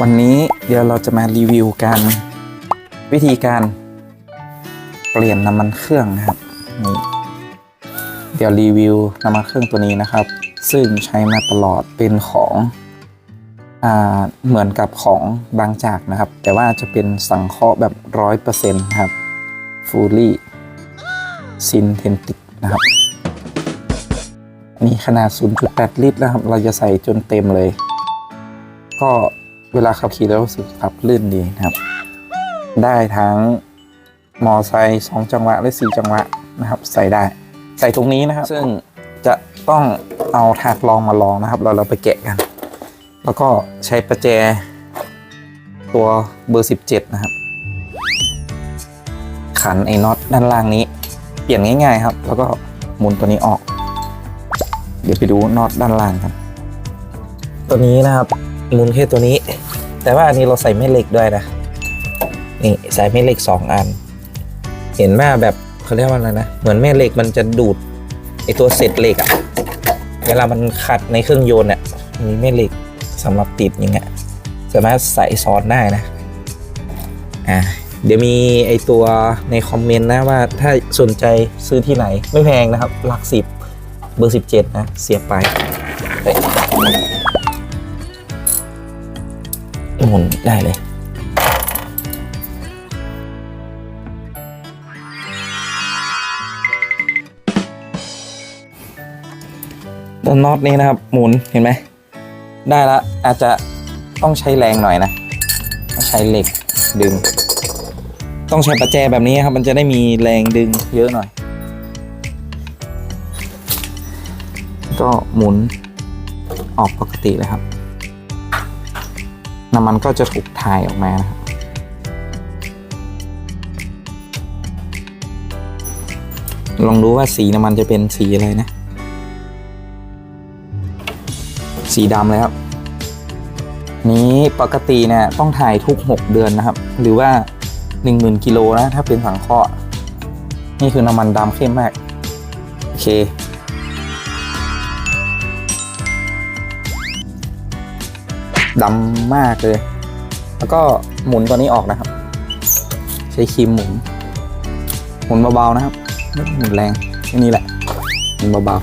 วันนี้เดี๋ยวเราจะมารีวิวการวิธีการเปลี่ยนน้ำมันเครื่องนะครับนี่เดี๋ยวรีวิวน้ำมันเครื่องตัวนี้นะครับ ซึ่งใช้มาตลอดเป็นของอ่าเหมือนกับของบางจากนะครับ แต่ว่าจะเป็นสังเคราะห์แบบร้อยเปอร์เซ็นต์ครับ fully synthetic นะครับมีขนาด 0.8 ลิตรนะครับ เราจะใส่จนเต็มเลย ก็ เวลาขับขี่แล้วรู้สึกขับลื่นดีนะครับ ได้ทั้งมอไซค์2จังหวะและ4จังหวะนะครับ ใส่ได้ ใส่ตรงนี้นะครับ ซึ่งจะต้องเอาถาดรองมาลองนะครับ เราเราไปแกะกัน แล้วก็ใช้ประแจ ตัวเบอร์ 17 นะครับ ขันไอ้น็อตด้านล่างนี้ เปลี่ยนง่ายๆครับ แล้วก็หมุนตัวนี้ออก เดี๋ยวไปดูน็อตด้านล่างครับตัวนี้นะครับ หมุนแค่ตัวนี้ แต่ว่าอันนี้เราใส่แม่เหล็กด้วยนะ นี่ใส่แม่เหล็กสองอัน เห็นว่าแบบเขาเรียกว่าอะไรนะ เหมือนแม่เหล็กมันจะดูดไอตัวเศษเหล็กอะเวลามันขัดในเครื่องยนต์เนี่ยมีแม่เหล็กสำหรับติดอย่างเงี้ยสามารถใส่ซ้อนได้นะ อ่าเดี๋ยวมีไอตัวในคอมเมนต์นะว่าถ้าสนใจซื้อที่ไหน ไม่แพงนะครับ หลักสิบเบอร์17นะ เสียบไป หมุนได้เลยตัวน็อตนี้นะครับ หมุนเห็นไหม ได้ละอาจจะต้องใช้แรงหน่อยนะต้องใช้เหล็กดึง ต้องใช้ประแจแบบนี้ครับ มันจะได้มีแรงดึงเยอะหน่อย ก็หมุนออกปกติเลยครับ น้ำมันก็จะถูกถ่ายออกมานะครับลองดูว่าสีน้ำมันจะเป็นสีอะไรนะ สีดำเลยครับ นี้ปกติเนี่ยต้องถ่ายทุก 6 เดือนนะครับ หรือว่า 10,000กิโลนะ ถ้าเป็นสังเคราะห์นี่คือน้ำมันดำเข้มมาก โอเค ดำมากเลย แล้วก็หมุนตัวนี้ออกนะครับ ใช้ครีมหมุน หมุนเบาๆนะครับไม่หมุนแรงแค่นี้แหละหมุนเบา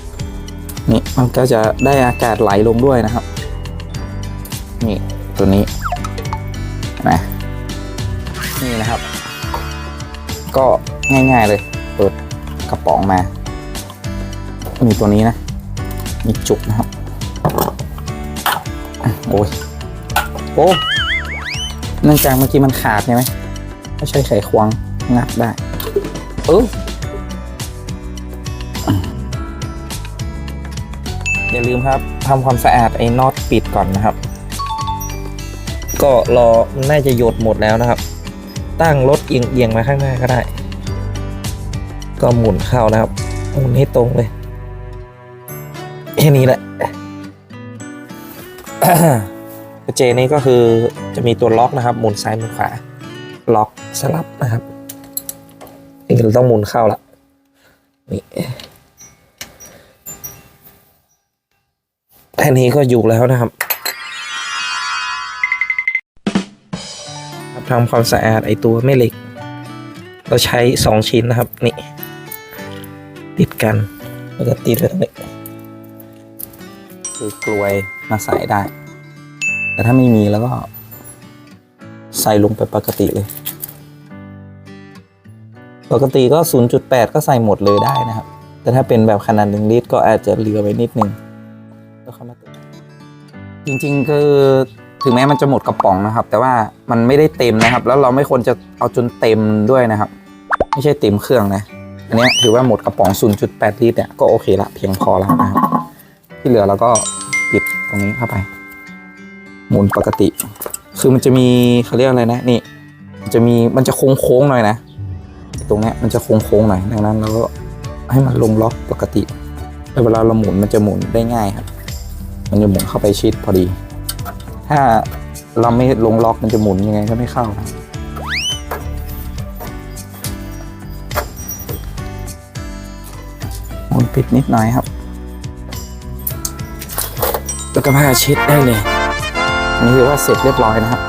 ๆนี่มันก็จะได้อากาศไหลลงด้วยนะครับ นี่ตัวนี้นะนี่นะครับ ก็ง่ายๆเลย เปิดกระป๋องมา มีตัวนี้นะ มีจุกนะครับ โอ้ยโอ้เนื่องจากเมื่อกี้มันขาดใช่ไหมไม่ใช่ไขควงงัดได้เอออย่าลืมครับทำความสะอาดไอ้น็อตปิดก่อนนะครับ ก็รอน่าจะหยดหมดแล้วนะครับ ตั้งรถเอียงๆมาข้างหน้าก็ได้ ก็หมุนเข้านะครับหมุนให้ตรงเลยแค่นี้แหละ เจนี้ก็คือจะมีตัวล็อกนะครับหมุนซ้ายหมุนขวา ล็อกสลับนะครับนี่เราต้องหมุนเข้าละนี่แค่นี้ก็อยู่แล้วนะครับครับทำความสะอาดไอตัวแม่เหล็ก เราใช้สองชิ้นนะครับนี่ ติดกันแล้วก็ติดไว้ตรงนี้คือกลวย มาใส่ได้ แต่ถ้าไม่มีแล้วก็ ใส่ลงไปปกติเลย ปกติก็ 0.8 ก็ใส่หมดเลยได้นะครับ แต่ถ้าเป็นแบบขนาดหนึ่งลิตรก็อาจจะเหลือไว้นิดนึงแล้วเข้ามาเติมจริงๆคือถึงแม้มันจะหมดกระป๋องนะครับ แต่ว่ามันไม่ได้เต็มนะครับ แล้วเราไม่ควรจะเอาจนเต็มด้วยนะครับ ไม่ใช่เต็มเครื่องนะอันนี้ถือว่าหมดกระป๋อง 0.8 ลิตรเนี่ยก็โอเคละเพียงพอแล้วนะครับ ที่เหลือเราก็ ปิดตรงนี้เข้าไป หมุนปกติ คือมันจะมีเขาเรียกอะไรนะนี่ มันจะมีมันจะโค้งๆหน่อยนะตรงนี้มันจะโค้งๆหน่อยดังนั้นเราก็ให้มันลงล็อกปกติแล้วเวลาเราหมุนมันจะหมุนได้ง่ายครับ มันจะหมุนเข้าไปชิดพอดี ถ้าเราไม่ลงล็อกมันจะหมุนยังไงก็ไม่เข้าหมุนปิดนิดหน่อยครับ แล้วก็ผ้าเช็ดได้เลยนี่คือว่าเสร็จเรียบร้อยนะครับ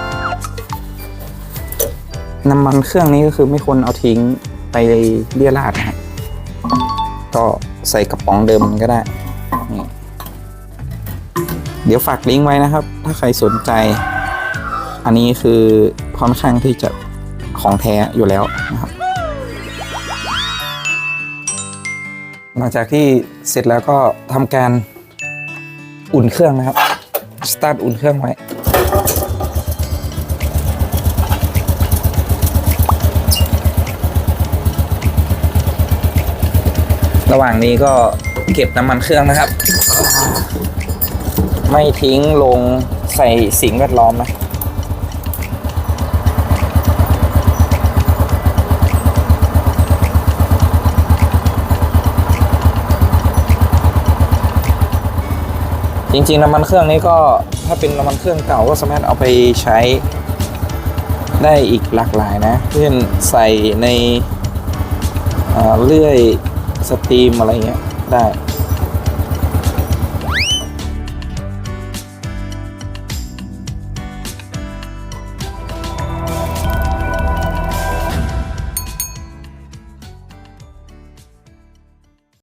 น้ำมันเครื่องนี้ก็คือไม่ควรเอาทิ้งไปเลี่ยราดนะครับก็ใส่กระป๋องเดิมก็ได้ เดี๋ยวฝากลิงก์ไว้นะครับ ถ้าใครสนใจ อันนี้คือค่อนข้างที่จะของแท้อยู่แล้วนะครับหลังจากที่เสร็จแล้วก็ทำการ อุ่นเครื่องนะครับ สตาร์ทอุ่นเครื่องไว้ ระหว่างนี้ก็เก็บน้ำมันเครื่องนะครับ ไม่ทิ้งลงใส่สิ่งแวดล้อมนะ จริงๆน้ำมันเครื่องนี้ก็ถ้าเป็นน้ำมันเครื่องเก่าก็สามารถเอาไปใช้ได้อีกหลากหลายนะ เช่นใส่ในเเลื่อยสตรีมอะไรเงี้ยได้